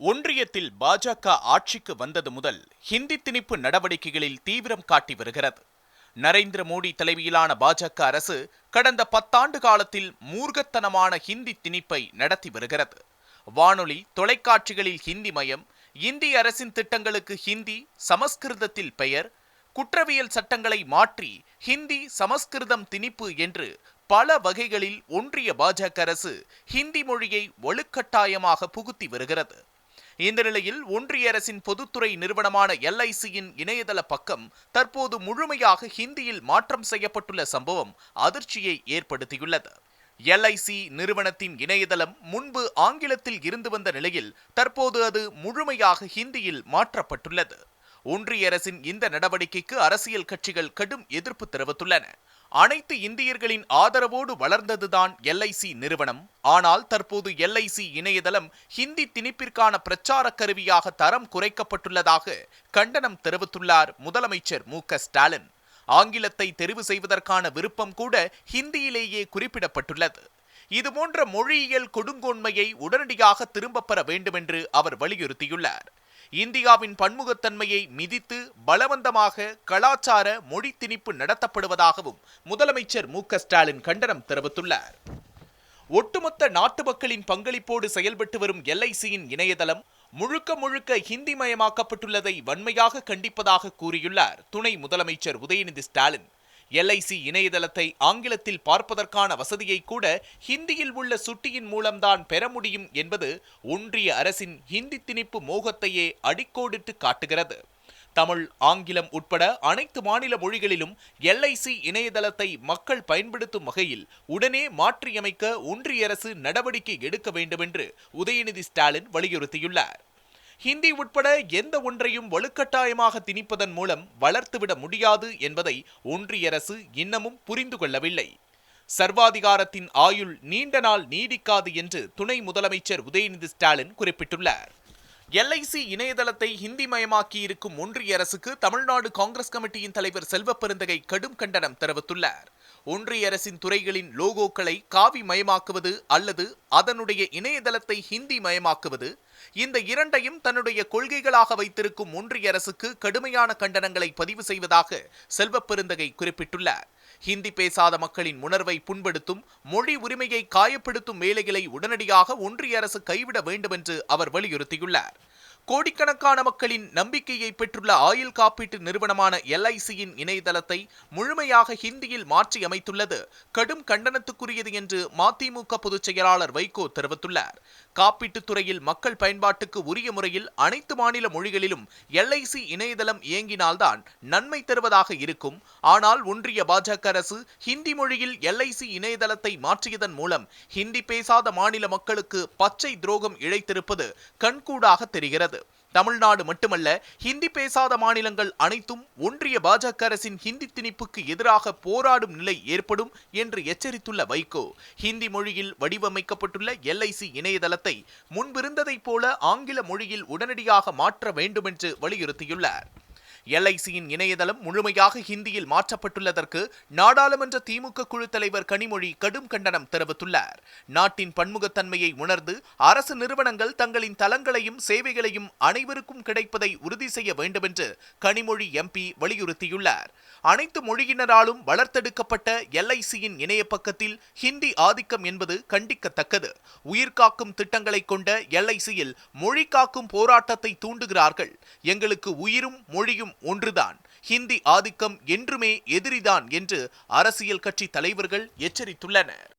ஒன்றியத்தில் பாஜக ஆட்சிக்கு வந்தது முதல் ஹிந்தி திணிப்பு நடவடிக்கைகளில் தீவிரம் காட்டி வருகிறது. நரேந்திர மோடி தலைமையிலான பாஜக அரசு கடந்த பத்தாண்டு காலத்தில் மூர்க்கத்தனமான ஹிந்தி திணிப்பை நடத்தி வருகிறது. வானொலி தொலைக்காட்சிகளில் ஹிந்தி மயம் இந்திய அரசின் திட்டங்களுக்கு ஹிந்தி சமஸ்கிருதத்தில் பெயர் குற்றவியல் சட்டங்களை மாற்றி ஹிந்தி சமஸ்கிருதம் திணிப்பு என்று பல வகைகளில் ஒன்றிய பாஜக அரசு ஹிந்தி மொழியை வலுக்கட்டாயமாக புகுத்தி வருகிறது. இந்த நிலையில் ஒன்றிய அரசின் பொதுத்துறை நிறுவனமான எல்ஐசியின் இணையதள பக்கம் தற்போது முழுமையாக ஹிந்தியில் மாற்றம் செய்யப்பட்டுள்ள சம்பவம் அதிர்ச்சியை ஏற்படுத்தியுள்ளது. எல்ஐசி நிறுவனத்தின் இணையதளம் முன்பு ஆங்கிலத்தில் இருந்து வந்த நிலையில் தற்போது அது முழுமையாக ஹிந்தியில் மாற்றப்பட்டுள்ளது. ஒன்றிய அரசின் இந்த நடவடிக்கைக்கு அரசியல் கட்சிகள் கடும் எதிர்ப்பு தெரிவித்துள்ளன. அனைத்து இந்தியர்களின் ஆதரவோடு வளர்ந்ததுதான் எல்ஐசி நிறுவனம். ஆனால் தற்போது எல்ஐசி இணையதளம் ஹிந்தி திணிப்பிற்கான பிரச்சார கருவியாக தரம் குறைக்கப்பட்டுள்ளதாக கண்டனம் தெரிவித்துள்ளார் முதலமைச்சர் மு ஸ்டாலின். ஆங்கிலத்தை தெரிவு செய்வதற்கான விருப்பம் கூட ஹிந்தியிலேயே குறிப்பிடப்பட்டுள்ளது. இதுபோன்ற மொழியியல் கொடுங்கோன்மையை உடனடியாக திரும்பப் பெற வேண்டுமென்று அவர் வலியுறுத்தியுள்ளார். இந்தியாவின் பன்முகத்தன்மையை மிதித்து பலவந்தமாக கலாச்சார மொழி திணிப்பு நடத்தப்படுவதாகவும் முதலமைச்சர் மு ஸ்டாலின் கண்டனம் தெரிவித்துள்ளார். ஒட்டுமொத்த நாட்டு மக்களின் பங்களிப்போடு செயல்பட்டு வரும் எல்ஐசியின் இணையதளம் முழுக்க முழுக்க ஹிந்தி மயமாக்கப்பட்டுள்ளதை வன்மையாக கண்டிப்பதாக கூறியுள்ளார் துணை முதலமைச்சர் உதயநிதி ஸ்டாலின். எல்ஐசி இணையதளத்தை ஆங்கிலத்தில் பார்ப்பதற்கான வசதியை கூட ஹிந்தியில் உள்ள சுட்டியின் மூலம்தான் பெற முடியும் என்பது ஒன்றிய அரசின் ஹிந்தி திணிப்பு மோகத்தையே அடிக்கோடிட்டு காட்டுகிறது. தமிழ் ஆங்கிலம் உட்பட அனைத்து மாநில மொழிகளிலும் எல்ஐசி இணையதளத்தை மக்கள் பயன்படுத்தும் வகையில் உடனே மாற்றியமைக்க ஒன்றிய அரசு நடவடிக்கை எடுக்க வேண்டுமென்று உதயநிதி ஸ்டாலின் வலியுறுத்தியுள்ளார். ஹிந்தி உட்பட எந்த ஒன்றையும் வலுக்கட்டாயமாக திணிப்பதன் மூலம் வளர்த்துவிட முடியாது என்பதை ஒன்றிய அரசு இன்னமும் புரிந்து கொள்ளவில்லை. சர்வாதிகாரத்தின் ஆயுள் நீண்ட நாள் நீடிக்காது என்று துணை முதலமைச்சர் உதயநிதி ஸ்டாலின் குறிப்பிட்டுள்ளார். எல்ஐசி இணையதளத்தை ஹிந்தி மயமாக்கி இருக்கும் ஒன்றிய அரசுக்கு தமிழ்நாடு காங்கிரஸ் கமிட்டியின் தலைவர் செல்வ பெருந்தகை கடும் கண்டனம் தெரிவித்துள்ளார். ஒன்றிய அரசின் துறைகளின் லோகோக்களை காவி மயமாக்குவது அல்லது அதனுடைய இணையதளத்தை ஹிந்தி மயமாக்குவது இந்த இரண்டையும் தன்னுடைய கொள்கைகளாக வைத்திருக்கும் ஒன்றிய அரசுக்கு கடுமையான கண்டனங்களை பதிவு செய்வதாக செல்வ பெருந்தகை குறிப்பிட்டுள்ளார். ஹிந்தி பேசாத மக்களின் உணர்வை புண்படுத்தும் மொழி உரிமையை காயப்படுத்தும் வேலைகளை உடனடியாக ஒன்றிய அரசு கைவிட வேண்டும் என்று அவர் வலியுறுத்தியுள்ளார். கோடிக்கணக்கான மக்களின் நம்பிக்கையை பெற்றுள்ள ஆயுள் காப்பீட்டு நிறுவனமான எல்ஐசியின் இணையதளத்தை முழுமையாக ஹிந்தியில் மாற்றி அமைத்துள்ளது கடும் கண்டனத்துக்குரியது என்று மதிமுக பொதுச் செயலாளர் வைகோ தெரிவித்துள்ளார். காப்பீட்டுத் துறையில் மக்கள் பயன்பாட்டுக்கு உரிய முறையில் அனைத்து மாநில மொழிகளிலும் எல்ஐசி இணையதளம் இயங்கினால்தான் நன்மை தருவதாக இருக்கும். ஆனால் ஒன்றிய பாஜக அரசு ஹிந்தி மொழியில் எல்ஐசி இணையதளத்தை மாற்றியதன் மூலம் ஹிந்தி பேசாத மாநில மக்களுக்கு பச்சை துரோகம் இழைத்திருப்பது கண்கூடாக தெரிகிறது. தமிழ்நாடு மட்டுமல்ல ஹிந்தி பேசாத மாநிலங்கள் அனைத்தும் ஒன்றிய பாஜக அரசின் ஹிந்தி திணிப்புக்கு எதிராக போராடும் நிலை ஏற்படும் என்று எச்சரித்துள்ள வைகோ. ஹிந்தி மொழியில் வடிவமைக்கப்பட்டுள்ள எல்ஐசி இணையதளத்தை முன்பிருந்ததைப் போல ஆங்கில மொழியில் உடனடியாக மாற்ற வேண்டுமென்று வலியுறுத்தியுள்ளார். எல்ஐசியின் இணையதளம் முழுமையாக ஹிந்தியில் மாற்றப்பட்டுள்ளதற்கு நாடாளுமன்ற திமுக குழு தலைவர் கனிமொழி கடும் கண்டனம் தெரிவித்துள்ளார். நாட்டின் பன்முகத்தன்மையை உணர்ந்து அரசு நிறுவனங்கள் தங்களின் தளங்களையும் சேவைகளையும் அனைவருக்கும் கிடைப்பதை உறுதி செய்ய வேண்டுமென்று கனிமொழி எம்பி வலியுறுத்தியுள்ளார். அனைத்து மொழியினராலும் வளர்த்தெடுக்கப்பட்ட எல்ஐசியின் இணைய பக்கத்தில் ஹிந்தி ஆதிக்கம் என்பது கண்டிக்கத்தக்கது. உயிர்காக்கும் திட்டங்களை கொண்ட எல்ஐசியில் மொழி காக்கும் போராட்டத்தை தூண்டுகிறார்கள். எங்களுக்கு உயிரும் மொழியும் ஒன்றுதான். ஹிந்தி ஆதிக்கம் என்றுமே எதிரிதான் என்று அரசியல் கட்சி தலைவர்கள் எச்சரித்துள்ளனர்.